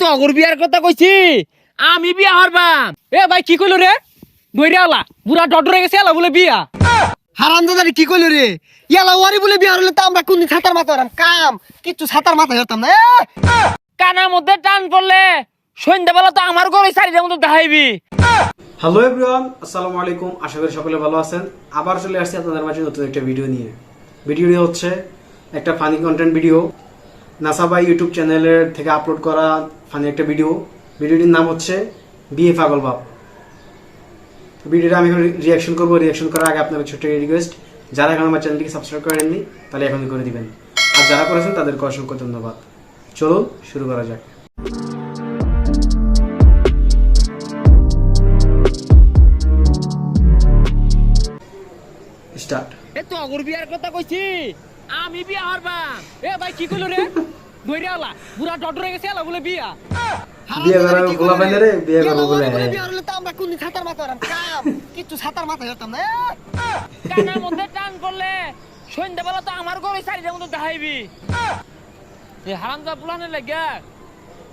তো অগর বিয়ার কথা কইছি। আমি বিয়া হরবাম। এ ভাই, কি কইলো রে? দইরে আলা বুড়া ডডরে গেছে আলা বলে বিয়া। হারাম দাদারি কি কইলো রে? ইয়ালা ওয়ারি বলে বিয়ার হলে তো আমরা কোনদিন ছাতার মাথা হরাম। কাম কিচ্ছু ছাতার মাথা হতাম না কানার মধ্যে টান পড়লে সন্ধ্যাবেলা তো আমার ঘরে সারিটার মতো দেখাইবি। হ্যালো এভরিওয়ান আসসালামু আলাইকুম। আশা করি সকলে ভালো আছেন। আবার চলে আসছি আপনাদের মাঝে নতুন একটা ভিডিও নিয়ে। ভিডিওটি হচ্ছে একটা funny content video Nasa Bhai YouTube চ্যানেলের থেকে আপলোড করা ফানি একটা ভিডিও ভিডিওটির নাম হচ্ছে বিয়ে পাগল বাপ। ভিডিওটা আমি এখন রিয়াকশন করব। রিয়াকশন করার আগে আপনাদের ছোট্ট রিকোয়েস্ট যারা এখন আমার চ্যানেলটিকে সাবস্ক্রাইব করেননি, তাহলে এখনই করে দিবেন। আর যারা করেছেন, তাদেরকে অসংখ্য ধন্যবাদ। চলুন, শুরু করা যাক। স্টার্ট এ তো অগর বিয়ার কথা কইছি। আমি বিয়া হরবাম এ ভাই কি কইলো রে? দইরে আলা বুড়া ডডরে গেছে আলা বলে বিয়া। বিয়ে দাদারি করার কি গোলা কইলো পাইলে রে, বিয়ে করব বলে। বলে বিয়ার হলে তো আমরা কোনদিন ছাতার মাথা হরাম কাম কিচ্ছু ছাতার মাথা হতাম না! কানার মধ্যে টান পড়লে সন্ধ্যাবেলা তো আমার ঘরে সারিটার মতো দেখাইবি। এ হারাম দা পুলানে লাগে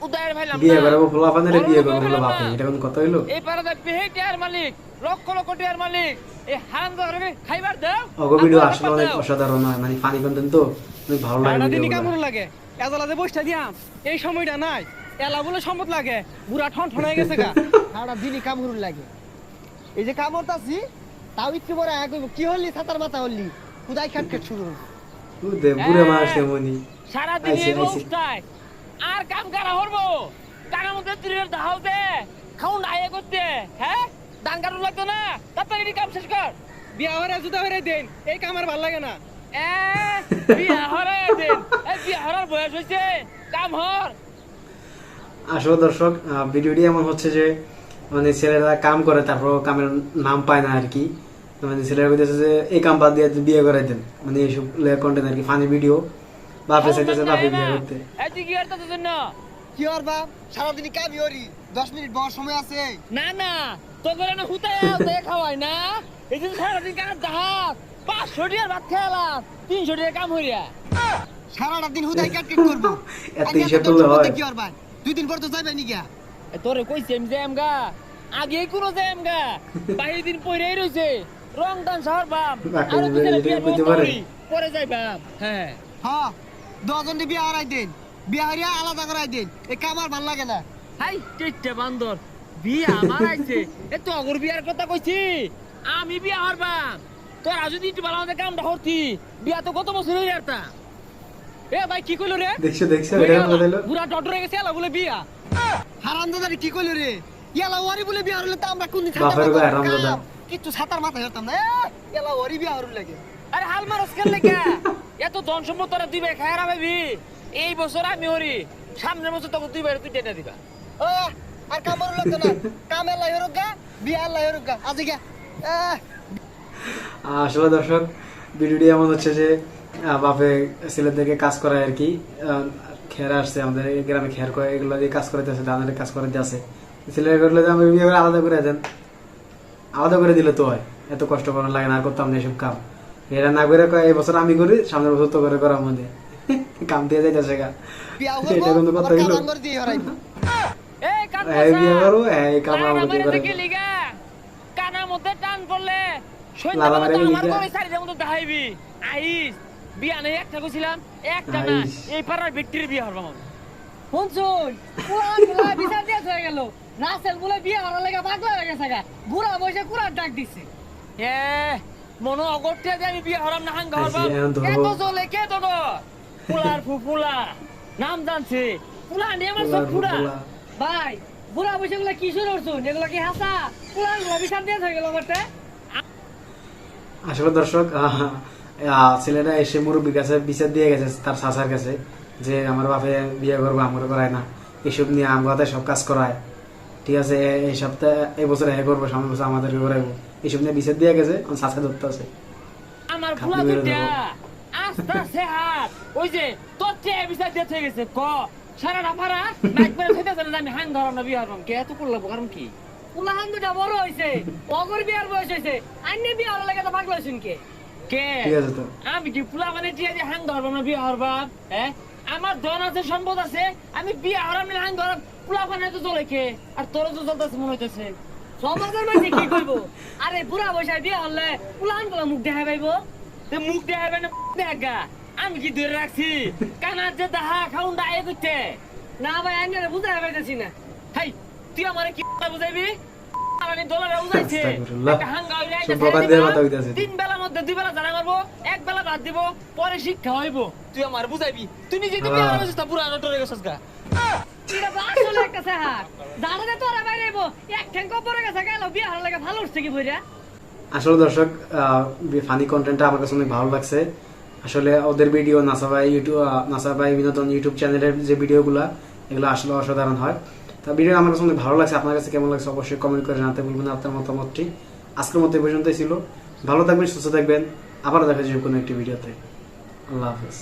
উদয়ের ভাইলাম বিয়ে। করাবো ফোলা পানের বিয়ে করব বড় বলে বাপে এটা কোন কথা হইল? এই পাড়াতে পেহে টিয়ার মালিক। লক্ষ লক্ষ টিয়ার মালিক এই হারাম দা খাইবার দাও? ভিডিও আসলে অনেক অসাধারণ হয় মানে ফানি কন্টেন্ট তো। অনেক ভালো লাগে। কামড় লাগে? এজালাতে বসটা দিয়াম এই সময়টা নাই। এলা বলে সম্পদ লাগে বুড়া ঠন ঠন হয়ে গেছে গা। সারা দিনই লাগে। এই যে তাও একটু আগে কইবো, কি হলি? ছাতার মাথা হলি? খুদাই খাট খাট শুরু হলো। বুড়ে তেমনি সারাদিন আইছে, এই। অবস্থায়। আর কাম করা হরবো টাকার মধ্যে ত্রিবের দাহাও দে খাউন আয়ে করতে। হ্যাঁ? দান কাটুন লাগতো না। তাড়াতাড়ি কাম শেষ কর। বিয়া হরে জুতা হরে দেন এই কামার ভালো লাগে না। এ বিয়া হরে দিন। এই বিয়া হরার বয়স হইছে। কাম হর। আসলে দর্শক ভিডিওটি এমন হচ্ছে যে মানে ছেলেরা কাম করে তারপর কামের নাম পায় না আর কি। মানে ছেলেরা বলতেছে যে এই কাম বাদ দিয়ে বিয়ে করে দেন। মানে এইসব কন্টেন্ট আর কি ফানি ভিডিও বাপে চাইতেছে বাপে বিয়ে করতে। এই তুই কি আর তোর জন্য? কি আর বাপ? সারাদিনই কামই হরি দশ মিনিট বড় সময় আছে। না না। তোর বেলা না হুতায় হুতায় খাওয়াই না? এই যে সারাদিন কার দাহাত পাঁচশো টিয়ার ভাত খেলাম তিনশো টিয়ার কাম হইয়া। সারাটা দিন হুদাই কাট কাট করব। এত আগে করলে হয়? কি আর ভাই? দুই দিন পর তো যাবে নি গিয়া। এ তোরে কইছি আমি যাইম গা আগে কোনো যাইম গা বাহির দিন পইরাই রইছে রং দান শহর বাপ বাকি আরও দিবে, দুজনে এটা বিয়ার কইতে ব্যবস্থা পারে? পরে যাই বাপ হ্যাঁ। হ্যাঁ দশজন বিয়া হারাই দেন। বিয়া হারিয়া আলাদা করাই দেন। এই কাম আর ভালো লাগে না। হাই বান্দর। বিয়া আমার আইছে এ তো অগর বিয়ার কথা কইছি। আমি বিয়া হরবাম। তোরা যদি একটু ভালো আমাদের কামটা হরতি বিয়া তো কত বছর হয়ে যাতা। এ ভাই কি কইলো রে? দেখছ দেখছ কোন বুড়া ডডরে গেছে এলা বলে বিয়া। হারাম দাদারি কি কইলো রে? ইয়ালা ওয়ারি বলে বিয়া হলে তো আমরা কোনদিন বাপের মাথা হারাম দাদা। কিচ্ছু ছাতার মাথা হতাম না। এ! ইয়ালা ওয়ারি বিয়া হরুর লাগে। আরে হাল মারস খেললে কে এত ধন সম্পদ তোরা দুই ভাই খায় ভাবি এই বছর আমি হরি। সামনের বছর তোকে দুই ভাই তুই টেটা দিবা। ও আর কাম হরুর লাগতো না কাম এলাই হরুক গা বিয়া এলাই হরুক গা আজি গা আসলে দর্শক ভিডিওটি এমন হচ্ছে যে বাপে ছেলেদেরকে কাজ করায় আর কি খের আসছে আমাদের গ্রামে খের করে এগুলো দিয়ে কাজ করাতে আছে ধানের কাজ করাতে আছে ছেলেরা করলে যে আমি বিয়ে করে আলাদা করে দেন। আলাদা করে দিলে তো হয় এত কষ্ট করার লাগে না করতাম না এসব কাম। এরা না করে কয়, এই বছর আমি করি সামনের বছর তো করে করার মধ্যে। কাম দিয়ে যাইতেছে গা। এটা কিন্তু কথা আর হইল কাম করে দিয়ে হরাইবো এই বিয়ে করো এই কাম লালা করে দেখে মধ্যে টান পড়লে লালা সন্ধ্যাবেলা মারে তো আমার লিগা? ঘরে মতো দেখাইবি। আইস বিয়া নেই একটা কইছিলাম একটা না। এই পাড়ার ব্যক্তির বিয়া হরবাম আমি। শুনছুন পুরা পুরা বিচার দিয়ে হয়ে গেল। নাসেল বলে বিয়া হওয়ার লাগা পাগলা হয়ে গেছে গা। বুড়া বসে কুড়ার ডাক দিছে। এ মনো অগরতে যে আমি বিয়া হরাম না হাঙ্গা হরবাম এত চলে কে তো গো ফুলার ফুফুলা নাম জানছে। ফুলা নিয়ে আমার সব ফুলা। ভাই বুড়া বসে গুলা কি শুরু করছুন এগুলো কি হাসা? বিচার দিয়ে হয়ে গেল আমারটা। আসলে দর্শক এসে মুরব্বীর কাছে বিচার দিয়ে গেছে তার চাচার কাছে যে আমার বাপে বিয়ে করব আমার করায় না। এসব নিয়ে কথায় সব কাজ করায়। ঠিক আছে এই সপ্তাহে এই বছর এ করব সামনের বছর আমাদেরকে করাইবো। এইসব নিয়ে বিচার দিয়ে গেছে আমার চাচা ধরতে আছে। আমার ওই যে তোর বিচার দিয়ে গেছে ক? সারাটা পাড়া মাইক মেরে খেতে না আমি হাঙ্গা হরাম না বিয়া হরবাম কে এত করলাম কারণ কি? উলাহান দুটা বড় হইছে অগর বিয়ার বয়স হইছে আইনে বিয়া হওয়ার তো পাগলা হইছুন কে? কে? আছে তো। আমি কি ফুলা মানে টিয়া না বিয়া হরবাম হ্যাঁ আমার ধন আছে সম্পদ আছে আমি বিয়ে হারাম লাইন ধর পোলা বানাই তো চলে কে? আর তোর তো চলতেছে মনে হইতেছে। সমাজের মাঝে কি করব আরে বুড়া বসায় বিয়ে হলে গুলা মুখ দেখা পাইবো মুখ দেখাবে না দেখা আমি কি ধরে রাখছি? কানার যে দাহা খাউন্ডা এ করতে না ভাই আমি আর বুঝাই পাইতেছি না। হাই তুই আমারে কি কথা বুঝাইবি? আমি ডলারে বুঝাইছে। আস্তাগফিরুল্লাহ। একটা হাঙ্গা হইলে। তিন বেলার মধ্যে দুই বেলা জানা মারবো এক বেলা ভাত দিব পরে শিক্ষা হইব। তুই আমার বুঝাইবি? তুই নিজে দিবি। আর তা পুরা নটরে গেছস গা। এটা আসলে একটা সাহার দাঁড়াতে তোরা বাইরে আইবো। এক ঠ্যাং কপরে গেছে গেল বিয়ে হারার লাগে ভালো উঠছে কি বইরা আসলে দর্শক ফানি কন্টেন্টটা আমার কাছে অনেক ভালো লাগছে। আসলে ওদের ভিডিও নাসা ভাই ইউটিউব নাসা ভাই বিনোদন ইউটিউব চ্যানেলের যে ভিডিওগুলো এগুলো আসলে অসাধারণ হয়। তা ভিডিও আমার কাছে ভালো লাগছে, আপনার কাছে কেমন লাগছে অবশ্যই কমেন্ট করে জানাতে ভুলবেন না, আপনার মতামতটি। আজকের মতো পর্যন্তই ছিল। ভালো থাকবেন, সুস্থ থাকবেন। আবার দেখা যাবে কোনো একটি ভিডিওতে আল্লাহ হাফেজ।